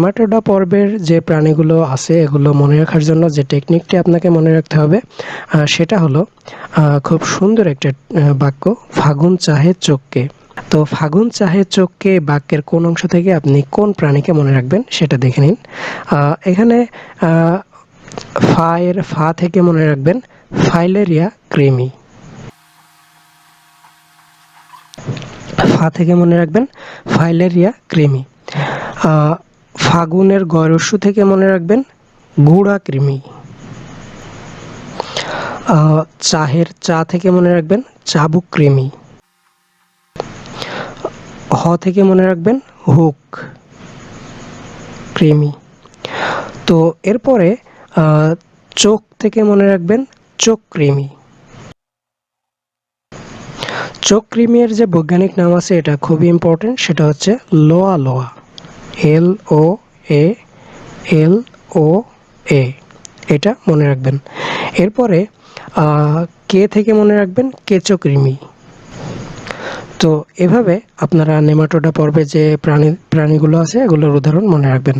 Nematoda পর্বের যে প্রাণীগুলো আছে, এগুলো মনে রাখার জন্য যে টেকনিকটি আপনাকে মনে রাখতে হবে সেটা হলো খুব সুন্দর একটা বাক্য, ফাগুন চাহে চোখকে। তো ফাগুন চাহে চোখকে বাক্যের কোন অংশ থেকে আপনি কোন প্রাণীকে মনে রাখবেন, সেটা দেখে নিন। এখানে ফা এর ফা থেকে মনে রাখবেন, ফাইলেরিয়া ক্রিমি। ফা থেকে মনে রাখবেন, ফাইলেরিয়া ক্রিমি। ফাগুনের গয়রস্যু থেকে মনে রাখবেন, গুড়া কৃমি। চাহের চা থেকে মনে রাখবেন, চাবুক কৃমি। হ থেকে মনে রাখবেন, হুক কৃমি। তো এরপরে চোখ থেকে মনে রাখবেন, চোখ কৃমি। চোখ কৃমির যে বৈজ্ঞানিক নাম আছে, এটা খুবই ইম্পর্টেন্ট সেটা হচ্ছে লোয়া লোয়া। এল ও এ এল ও এ এটা মনে রাখবেন। এরপরে কে থেকে মনে রাখবেন? কেঁচো কৃমি তো এভাবে আপনারা নেমাটোডা পর্বে যে প্রাণী, প্রাণীগুলো আছে, এগুলোর উদাহরণ মনে রাখবেন।